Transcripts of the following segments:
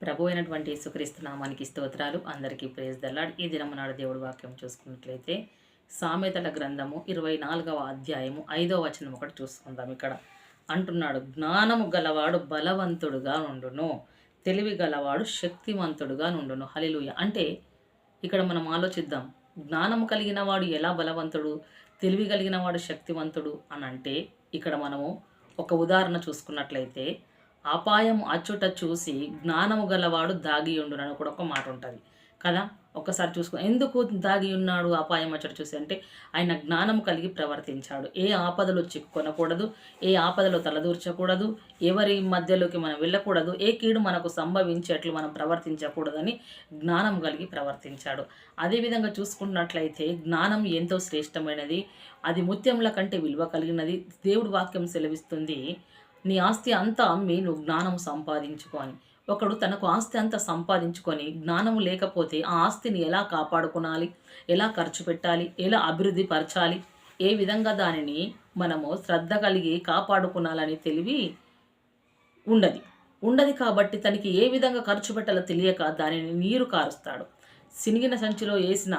ప్రభు అయినటువంటి యేసుక్రీస్తు నామానికి స్తోత్రాలు. అందరికీ ప్రేజ్ దల్లాడ్ ఈ దినము దేవుడు వాక్యం చూసుకున్నట్లయితే సామెతల గ్రంథము ఇరవై నాలుగవ అధ్యాయము ఐదవ వచనం ఒకటి చూసుకుందాం ఇక్కడ. అంటున్నాడు జ్ఞానము గలవాడు బలవంతుడుగా నుండును తెలివి గలవాడు శక్తివంతుడుగా నుండును. హలిలుయ అంటే ఇక్కడ మనం ఆలోచిద్దాం జ్ఞానము కలిగిన వాడు ఎలా బలవంతుడు తెలివి కలిగిన వాడు శక్తివంతుడు అని అంటే ఇక్కడ మనము ఒక ఉదాహరణ చూసుకున్నట్లయితే అపాయం అచ్చుట చూసి జ్ఞానము గలవాడు దాగి ఉండునని కూడా ఒక మాట ఉంటుంది. కదా? ఒకసారి చూసుకో. ఎందుకు దాగి ఉన్నాడు అపాయం అచ్చుట చూసి? అంటే ఆయన జ్ఞానం కలిగి ప్రవర్తించాడు. ఏ ఆపదలో చిక్కుకొనకూడదు ఏ ఆపదలో తలదూర్చకూడదు ఎవరి మధ్యలోకి మనం వెళ్ళకూడదు ఏ కీడు మనకు సంభవించేట్లు మనం ప్రవర్తించకూడదని జ్ఞానం కలిగి ప్రవర్తించాడు. అదేవిధంగా చూసుకున్నట్లయితే జ్ఞానం ఎంతో శ్రేష్టమైనది. అది ముత్యముల కంటే విలువ కలిగినది. దేవుడి వాక్యం సెలవిస్తుంది. నీ ఆస్తి అంతా అమ్మి నువ్వు జ్ఞానం సంపాదించుకొని ఒకడు తనకు ఆస్తి అంతా సంపాదించుకొని జ్ఞానము లేకపోతే ఆ ఆస్తిని ఎలా కాపాడుకోనాలి? ఎలా ఖర్చు పెట్టాలి? ఎలా అభివృద్ధి పరచాలి? ఏ విధంగా దానిని మనము శ్రద్ధ కలిగి కాపాడుకోనాలని తెలివి ఉండదు. ఉండదు కాబట్టి తనకి ఏ విధంగా ఖర్చు పెట్టాలో తెలియక దానిని నీరు కారుస్తాడు. సినిగిన సంచిలో వేసిన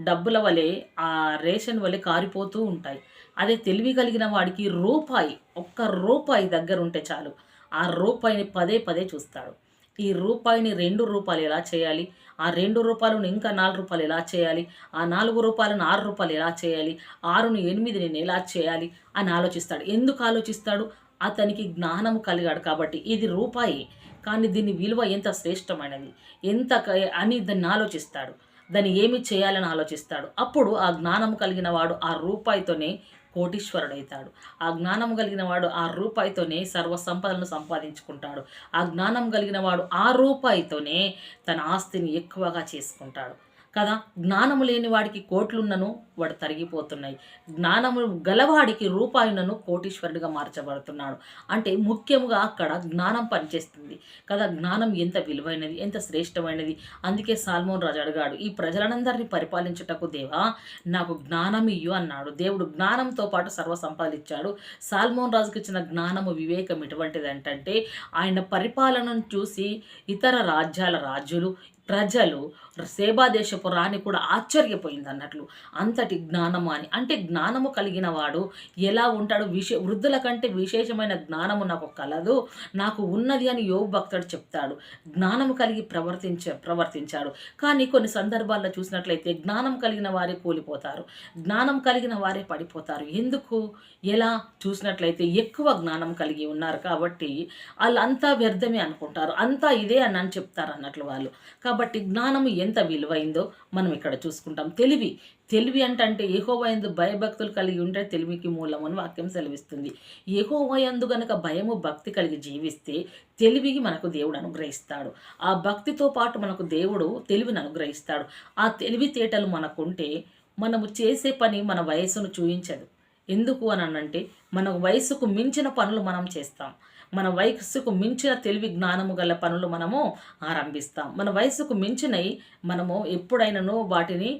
డబ్బుల వలె ఆ రేషన్ వలె కారిపోతూ ఉంటాయి. అదే తెలివి కలిగిన వాడికి రూపాయి ఒక్క రూపాయి దగ్గర ఉంటే చాలు. ఆ రూపాయిని పదే పదే చూస్తాడు. ఈ రూపాయిని రెండు రూపాయలు ఎలా చేయాలి? ఆ రెండు రూపాయలను ఇంకా నాలుగు రూపాయలు ఎలా చేయాలి? ఆ నాలుగు రూపాయలను ఆరు రూపాయలు ఎలా చేయాలి? ఆరును ఎనిమిది నేను ఎలా చేయాలి? అని ఆలోచిస్తాడు. ఎందుకు ఆలోచిస్తాడు? అతనికి జ్ఞానం కలిగాడు కాబట్టి ఇది రూపాయి. కానీ దీని విలువ ఎంత శ్రేష్టమైనది? ఎంత క- అని దాన్ని ఆలోచిస్తాడు. దాన్ని ఏమి చేయాలని ఆలోచిస్తాడు? అప్పుడు ఆ జ్ఞానం కలిగిన వాడు ఆ రూపాయితోనే కోటీశ్వరుడైతాడు. ఆ జ్ఞానం కలిగిన వాడు ఆ రూపాయితోనే సర్వ సంపదలను సంపాదించుకుంటాడు. ఆ జ్ఞానం కలిగిన వాడు ఆ రూపాయితోనే తన ఆస్తిని ఎక్కువగా చేసుకుంటాడు. కదా? జ్ఞానము లేని వాడికి కోట్లున్నను వాడు తరిగిపోతున్నాయి. జ్ఞానము గలవాడికి రూపాయులను కోటీశ్వరుడిగా మార్చబడుతున్నాడు. అంటే ముఖ్యంగా అక్కడ జ్ఞానం పనిచేస్తుంది. కదా? జ్ఞానం ఎంత విలువైనది ఎంత శ్రేష్టమైనది? అందుకే సాల్మోన్ రాజు అడిగాడు ఈ ప్రజలందరినీ పరిపాలించుటకు దేవా నాకు జ్ఞానం ఇయ్యు అన్నాడు. దేవుడు జ్ఞానంతో పాటు సర్వ సంపాదించాడు. సాల్మోన్ రాజుకి ఇచ్చిన జ్ఞానము వివేకం ఎటువంటిది అంటే ఆయన పరిపాలనను చూసి ఇతర రాజ్యాల రాజులు ప్రజలు సేబాదేశపు రాణి కూడా ఆశ్చర్యపోయింది అన్నట్లు. అంతటి జ్ఞానము అని అంటే జ్ఞానము కలిగిన వాడు ఎలా ఉంటాడు? విశే వృద్ధుల కంటే విశేషమైన జ్ఞానము నాకు కలదు. నాకు ఉన్నది అని యోగ భక్తుడు చెప్తాడు. జ్ఞానము కలిగి ప్రవర్తించ ప్రవర్తించాడు. కానీ కొన్ని సందర్భాల్లో చూసినట్లయితే జ్ఞానం కలిగిన వారే కూలిపోతారు. జ్ఞానం కలిగిన వారే పడిపోతారు. ఎందుకు? ఎలా? చూసినట్లయితే ఎక్కువ జ్ఞానం కలిగి ఉన్నారు కాబట్టి వాళ్ళంతా వ్యర్థమే అనుకుంటారు. అంతా ఇదే అని అని చెప్తారు అన్నట్లు వాళ్ళు. కాబట్టి జ్ఞానము ఎంత విలువైందో మనం ఇక్కడ చూసుకుంటాం. తెలివి తెలివి అంటే ఏహోవయందు భయభక్తులు కలిగి ఉంటే తెలివికి మూలం అని వాక్యం సెలవిస్తుంది. ఏహోవయందు గనక భయము భక్తి కలిగి జీవిస్తే తెలివికి మనకు దేవుడు అనుగ్రహిస్తాడు. ఆ భక్తితో పాటు మనకు దేవుడు తెలివిని అనుగ్రహిస్తాడు. ఆ తెలివితేటలు మనకుంటే మనము చేసే పని మన వయస్సును చూయించదు. ఎందుకు అని అంటే మన వయసుకు మించిన పనులు మనం చేస్తాం. మన వయస్సుకు మించిన తెలివి జ్ఞానము గల పనులు మనము ఆరంభిస్తాం. మన వయసుకు మించినవి మనము ఎప్పుడైనానో వాటిని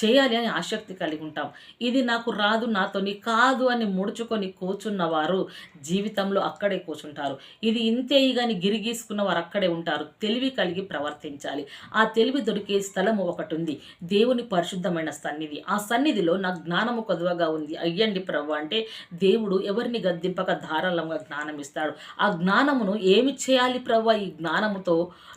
చేయాలి అని ఆసక్తి కలిగి ఉంటాం. ఇది నాకు రాదు నాతోని కాదు అని ముడుచుకొని కూర్చున్న వారు జీవితంలో అక్కడే కూర్చుంటారు. ఇది ఇంతే కానీ గిరిగీసుకున్న వారు అక్కడే ఉంటారు. తెలివి కలిగి ప్రవర్తించాలి. ఆ తెలివి దొరికే స్థలం ఒకటి ఉంది దేవుని పరిశుద్ధమైన సన్నిధి. ఆ సన్నిధిలో నా జ్ఞానము కొదువగా ఉంది. అయ్యండి ప్రభు అంటే దేవుడు ఎవరిని గద్దింపక ధారాళంగా జ్ఞానం ఇస్తాడు. ఆ జ్ఞానమును ఏమి చేయాలి ప్రభు? ఈ జ్ఞానముతో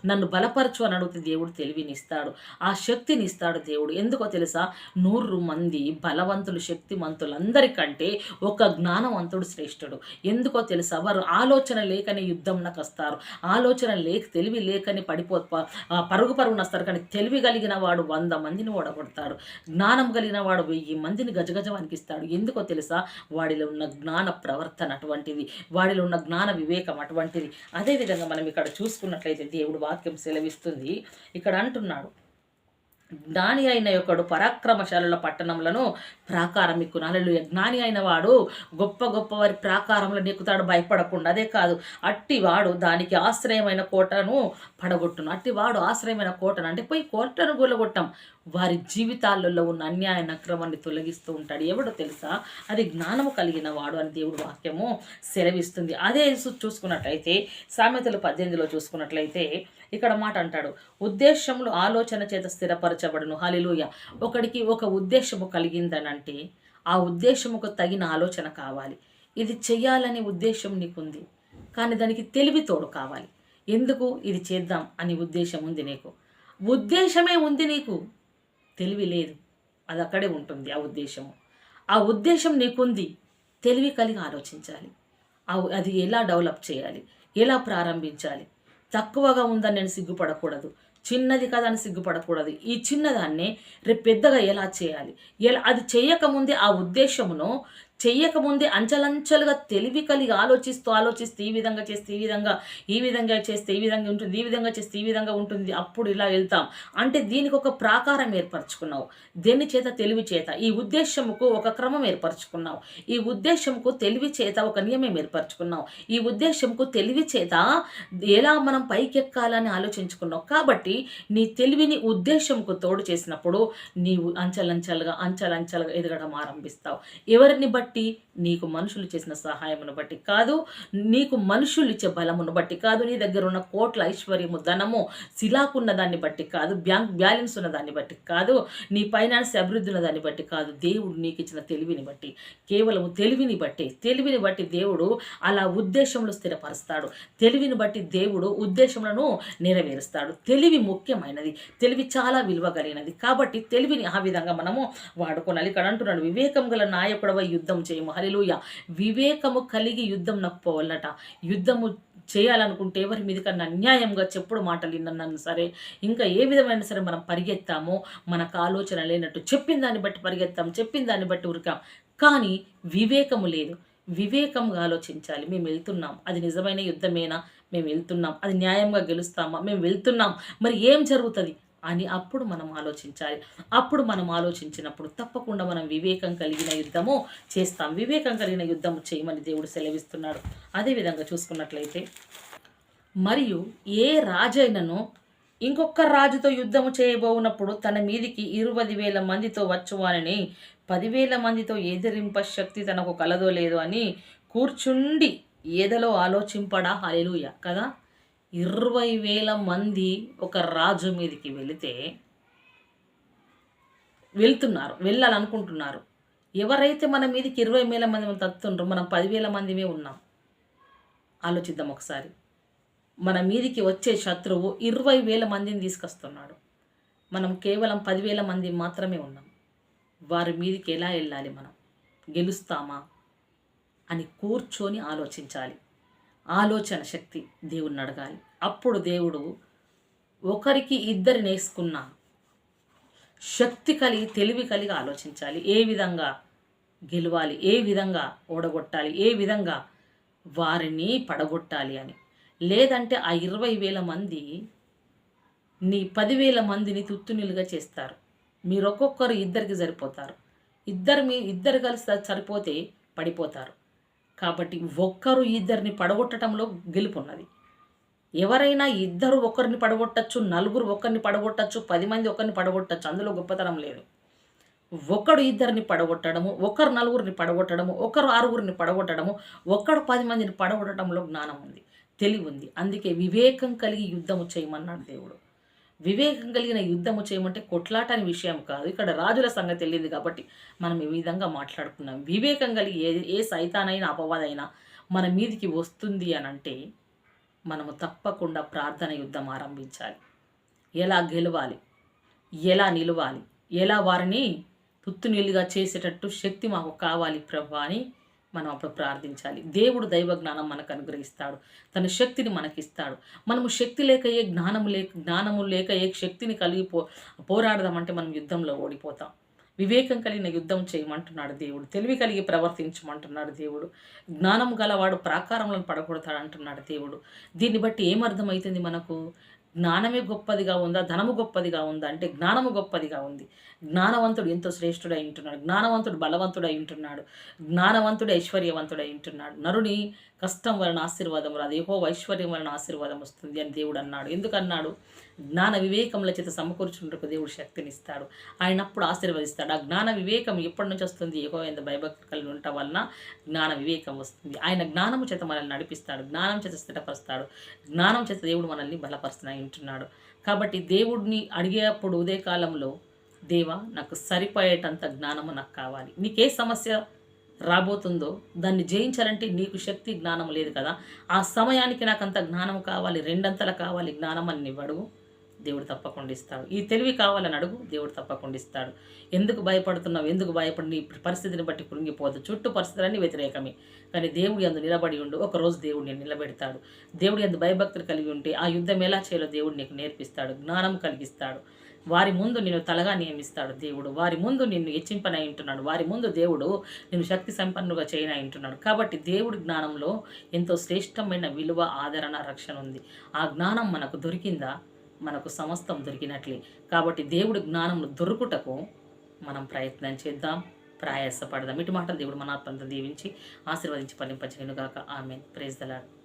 నన్ను బలపరచు అని అడిగితే దేవుడు తెలివిని ఇస్తాడు. ఆ శక్తిని ఇస్తాడు దేవుడు. ఎందుకో తెలుసా? నూరు మంది బలవంతులు శక్తిమంతులందరికంటే ఒక జ్ఞానవంతుడు శ్రేష్ఠుడు. ఎందుకో తెలుసా? వారు ఆలోచన లేకని యుద్ధంలోకి వస్తారు ఆలోచన లేక తెలివి లేకని పడిపో పరుగు పరుగున వస్తారు కానీ తెలివి కలిగిన వాడు వంద మందిని ఓడగొడతాడు. జ్ఞానం కలిగిన వాడు వెయ్యి మందిని గజగజ వణికిస్తాడు ఎందుకో తెలుసా? వాడిలో ఉన్న జ్ఞాన ప్రవర్తన అటువంటిది. వాడిలో ఉన్న జ్ఞాన వివేకం అటువంటిది. అదేవిధంగా మనం ఇక్కడ చూసుకున్నట్లయితే దేవుడు వాక్యం సెలవిస్తుంది. ఇక్కడ అంటున్నాడు. జ్ఞాని అయిన యొక్కడు పరాక్రమశాలుల పట్టణములను ప్రాకారం ఎక్కును. జ్ఞాని అయిన వాడు గొప్ప గొప్ప వారి ప్రాకారంలో నెక్కుతాడు భయపడకుండా. అదే కాదు అట్టివాడు దానికి ఆశ్రయమైన కోటను పడగొట్టును. అట్టి వాడు ఆశ్రయమైన కోటను అంటే పోయి కోటను గులగొట్టం. వారి జీవితాలలో ఉన్న అన్యాయ నక్రమాన్ని తొలగిస్తూ ఉంటాడు. ఎవడో తెలుసా? అది జ్ఞానము కలిగిన వాడు అని దేవుడు వాక్యము సెలవిస్తుంది. అదే చూసుకున్నట్లయితే సామెతలు పద్దెనిమిదిలో చూసుకున్నట్లయితే ఇక్కడ మాట అంటాడు. ఉద్దేశములు ఆలోచన చేత స్థిరపరచబడును. హాలిలోయ ఒకడికి ఒక ఉద్దేశము కలిగిందని అంటే ఆ ఉద్దేశముకు తగిన ఆలోచన కావాలి. ఇది చెయ్యాలనే ఉద్దేశం నీకుంది. కానీ దానికి తెలివి తోడు కావాలి. ఎందుకు? ఇది చేద్దాం అని ఉద్దేశం ఉంది నీకు. ఉద్దేశమే ఉంది నీకు. తెలివి లేదు. అది అక్కడే ఉంటుంది ఆ ఉద్దేశము. ఆ ఉద్దేశం నీకుంది. తెలివి కలిగి ఆలోచించాలి. ఆ అది ఎలా డెవలప్ చేయాలి? ఎలా ప్రారంభించాలి? తక్కువగా ఉందని నేను సిగ్గుపడకూడదు. చిన్నది కదా అని సిగ్గుపడకూడదు. ఈ చిన్నదాన్ని రేపు పెద్దగా ఎలా చేయాలి? ఎలా అది చేయకముందే ఆ ఉద్దేశమును చెయ్యకముందే అంచలంచలుగా తెలివి కలిగి ఆలోచిస్తూ ఆలోచిస్తూ ఈ విధంగా చేస్తే ఈ విధంగా ఈ విధంగా చేస్తే ఈ విధంగా ఉంటుంది ఈ విధంగా చేస్తే ఈ విధంగా ఉంటుంది అప్పుడు ఇలా వెళ్తాం. అంటే దీనికి ఒక ప్రాకారం ఏర్పరచుకున్నావు. దేని చేత? తెలివి చేత. ఈ ఉద్దేశముకు ఒక క్రమం ఏర్పరచుకున్నావు. ఈ ఉద్దేశంకు తెలివి చేత ఒక నియమం ఏర్పరచుకున్నావు. ఈ ఉద్దేశంకు తెలివి చేత ఎలా మనం పైకెక్కాలని ఆలోచించుకున్నావు? కాబట్టి నీ తెలివిని ఉద్దేశంకు తోడు చేసినప్పుడు నీవు అంచలంచలుగా అంచలంచలుగా ఎదగడం ఆరంభిస్తావు. ఎవరిని బట్టి నీకు మనుషులు చేసిన సహాయమును బట్టి కాదు నీకు మనుషులు ఇచ్చే బలమును బట్టి కాదు నీ దగ్గర ఉన్న కోట్ల ఐశ్వర్యము ధనము శిలాకున్న దాన్ని బట్టి కాదు బ్యాంక్ బ్యాలెన్స్ ఉన్న దాన్ని బట్టి కాదు నీ ఫైనాన్స్ అభివృద్ధి ఉన్న దాన్ని బట్టి కాదు దేవుడు నీకు ఇచ్చిన తెలివిని బట్టి కేవలము తెలివిని బట్టి తెలివిని బట్టి దేవుడు అలా ఉద్దేశంలో స్థిరపరుస్తాడు. తెలివిని బట్టి దేవుడు ఉద్దేశములను నెరవేరుస్తాడు. తెలివి ముఖ్యమైనది. తెలివి చాలా విలువ కలిగినది. కాబట్టి తెలివిని ఆ విధంగా మనము వాడుకోవాలి. ఇక్కడ అంటున్నాడు వివేకం గల నాయకుడవ యుద్ధం చేయము. హలిలుయ వివేకము కలిగి యుద్ధం నాకు పోవాలట. యుద్ధము చేయాలనుకుంటే ఎవరి మీద కన్నా అన్యాయంగా చెప్పుడు మాటలు విన్నాను సరే ఇంకా ఏ విధమైన సరే మనం పరిగెత్తామో మనకు ఆలోచన లేనట్టు చెప్పిన దాన్ని బట్టి పరిగెత్తాం చెప్పిన దాన్ని బట్టి ఉరికాం. కానీ వివేకము లేదు. వివేకంగా ఆలోచించాలి. మేము వెళ్తున్నాం. అది నిజమైన యుద్ధమేనా? మేము వెళ్తున్నాం. అది న్యాయంగా గెలుస్తామా? మేము వెళ్తున్నాం. మరి ఏం జరుగుతుంది? అని అప్పుడు మనం ఆలోచించాలి. అప్పుడు మనం ఆలోచించినప్పుడు తప్పకుండా మనం వివేకం కలిగిన యుద్ధము చేస్తాం. వివేకం కలిగిన యుద్ధము చేయమని దేవుడు సెలవిస్తున్నాడు. అదేవిధంగా చూసుకున్నట్లయితే మరియు ఏ రాజైనను ఇంకొక రాజుతో యుద్ధము చేయబోనప్పుడు తన మీదికి ఇరవై వేల మందితో వచ్చువానని పదివేల మందితో ఎదిరింప శక్తి తనకు కలదో లేదో అని కూర్చుండి ఏదలో ఆలోచింపడా? హలెలుయ కదా? ఇరవై వేల మంది ఒక రాజు మీదకి వెళితే వెళ్తున్నారు వెళ్ళాలనుకుంటున్నారు. ఎవరైతే మన మీదకి ఇరవై వేల మంది తత్తుండ్రో మనం పదివేల మందిమే ఉన్నాం. ఆలోచిద్దాం ఒకసారి. మన మీదికి వచ్చే శత్రువు ఇరవై వేల మందిని తీసుకొస్తున్నాడు. మనం కేవలం పదివేల మంది మాత్రమే ఉన్నాం. వారి మీదికి ఎలా వెళ్ళాలి మనం? గెలుస్తామా? అని కూర్చొని ఆలోచించాలి. ఆలోచన శక్తి దేవుణ్ణి అడగాలి. అప్పుడు దేవుడు ఒకరికి ఇద్దరిని వేసుకున్న శక్తి కలిగి తెలివి కలిగి ఆలోచించాలి. ఏ విధంగా గెలవాలి ఏ విధంగా ఓడగొట్టాలి ఏ విధంగా వారిని పడగొట్టాలి అని. లేదంటే ఆ ఇరవై వేల మంది నీ పదివేల మందిని తుత్తునిలుగా చేస్తారు. మీరు ఒక్కొక్కరు ఇద్దరికి సరిపోతారు. ఇద్దరు మీ ఇద్దరు కలిసి సరిపోతే పడిపోతారు. కాబట్టి ఒక్కరు ఇద్దరిని పడగొట్టడంలో గెలుపున్నది. ఎవరైనా ఇద్దరు ఒకరిని పడగొట్టచ్చు నలుగురు ఒకరిని పడగొట్టచ్చు పది మంది ఒకరిని పడగొట్టచ్చు అందులో గొప్పతనం లేదు. ఒకడు ఇద్దరిని పడగొట్టడము ఒకరు నలుగురిని పడగొట్టడము ఒకరు ఆరుగురిని పడగొట్టడము ఒకడు పది మందిని పడగొట్టడంలో జ్ఞానం ఉంది తెలివి ఉంది. అందుకే వివేకం కలిగి యుద్ధము చేయమన్నాడు దేవుడు. వివేకం కలిగిన యుద్ధము చేయమంటే కొట్లాట అని విషయం కాదు. ఇక్కడ రాజుల సంగతి తెలియదు కాబట్టి మనం ఈ విధంగా మాట్లాడుకున్నాం వివేకం కలిగి ఏ ఏ సైతానైనా అపవాదైనా మన మీదికి వస్తుంది అని అంటే మనము తప్పకుండా ప్రార్థన యుద్ధం ఆరంభించాలి. ఎలా గెలవాలి? ఎలా నిలవాలి? ఎలా వారిని తుత్తునీళ్ళుగా చేసేటట్టు శక్తి మాకు కావాలి ప్రభా అని మనం అప్పుడు ప్రార్థించాలి. దేవుడు దైవ జ్ఞానం మనకు అనుగ్రహిస్తాడు. తన శక్తిని మనకిస్తాడు. మనము శక్తి లేక ఏ జ్ఞానము లేక జ్ఞానము లేక ఏ శక్తిని కలిగి పో పోరాడదామంటే మనం యుద్ధంలో ఓడిపోతాం. వివేకం కలిగిన యుద్ధం చేయమంటున్నాడు దేవుడు. తెలివి కలిగి ప్రవర్తించమంటున్నాడు దేవుడు. జ్ఞానం గలవాడు ప్రాకారంలో పడగొడతాడు అంటున్నాడు దేవుడు. దీన్ని బట్టి ఏమర్థమవుతుంది మనకు? జ్ఞానమే గొప్పదిగా ఉందా? ధనము గొప్పదిగా ఉందా? అంటే జ్ఞానము గొప్పదిగా ఉంది. జ్ఞానవంతుడు ఎంతో శ్రేష్ఠుడై ఉంటున్నాడు. జ్ఞానవంతుడు బలవంతుడై ఉంటున్నాడు. జ్ఞానవంతుడు ఐశ్వర్యవంతుడై ఉంటున్నాడు. నరుని కష్టం వలన ఆశీర్వాదం రాదు. ఏహో ఐశ్వర్యం వలన ఆశీర్వాదం వస్తుంది అని దేవుడు అన్నాడు. ఎందుకన్నాడు జ్ఞాన వివేకముల చేత సమకూర్చుంటకు దేవుడు శక్తినిస్తాడు. ఆయన అప్పుడు ఆశీర్వదిస్తాడు. ఆ జ్ఞాన వివేకం ఎప్పటి నుంచి వస్తుంది? ఏహో ఎంత భయభక్తి కలిగి ఉండటం వలన జ్ఞాన వివేకం వస్తుంది. ఆయన జ్ఞానము చేత మనల్ని నడిపిస్తాడు. జ్ఞానం చేత స్థిరపరుస్తాడు. జ్ఞానం చేత దేవుడు మనల్ని బలపరుస్తున్నాయి ఉంటున్నాడు కాబట్టి దేవుడిని అడిగేటప్పుడు ఉదయకాలంలో దేవా నాకు సరిపోయేటంత జ్ఞానము నాకు కావాలి. నీకే సమస్య రాబోతుందో దాన్ని జయించాలంటే నీకు శక్తి జ్ఞానం లేదు కదా. ఆ సమయానికి నాకు అంత జ్ఞానం కావాలి రెండంతల కావాలి జ్ఞానం అని ఇవ్వడు దేవుడు తప్పకుండా ఇస్తాడు. ఈ తెలివి కావాలని అడుగు దేవుడు తప్పకుండా ఇస్తాడు. ఎందుకు భయపడుతున్నావు? ఎందుకు భయపడి నీ పరిస్థితిని బట్టి కృంగిపోదు? చుట్టూ పరిస్థితులన్నీ వ్యతిరేకమే. కానీ దేవుడి అందు నిలబడి ఉండు. ఒక రోజు దేవుడు నేను నిలబెడతాడు. దేవుడి అందు భయభక్తులు కలిగి ఉంటే ఆ యుద్ధం ఎలా చేయాలో దేవుడు నీకు నేర్పిస్తాడు. జ్ఞానం కలిగిస్తాడు. వారి ముందు నిన్ను తలగా నియమిస్తాడు దేవుడు. వారి ముందు నిన్ను హెచ్చింపనయింటున్నాడు వారి ముందు దేవుడు నిన్ను శక్తి సంపన్నుగా చేయనై ఉంటున్నాడు. కాబట్టి దేవుడి జ్ఞానంలో ఎంతో శ్రేష్టమైన విలువ ఆదరణ రక్షణ ఉంది. ఆ జ్ఞానం మనకు దొరికిందా? మనకు సమస్తం దొరికినట్లే. కాబట్టి దేవుడి జ్ఞానం దొరుకుటకు మనం ప్రయత్నం చేద్దాం. ప్రయాసపడదాం. ఇటు మాటలు దేవుడు మన ఆత్మంతో దీవించి ఆశీర్వదించి ఫలింపచేయనుగాక ఆమె ప్రేజ్ దలాడు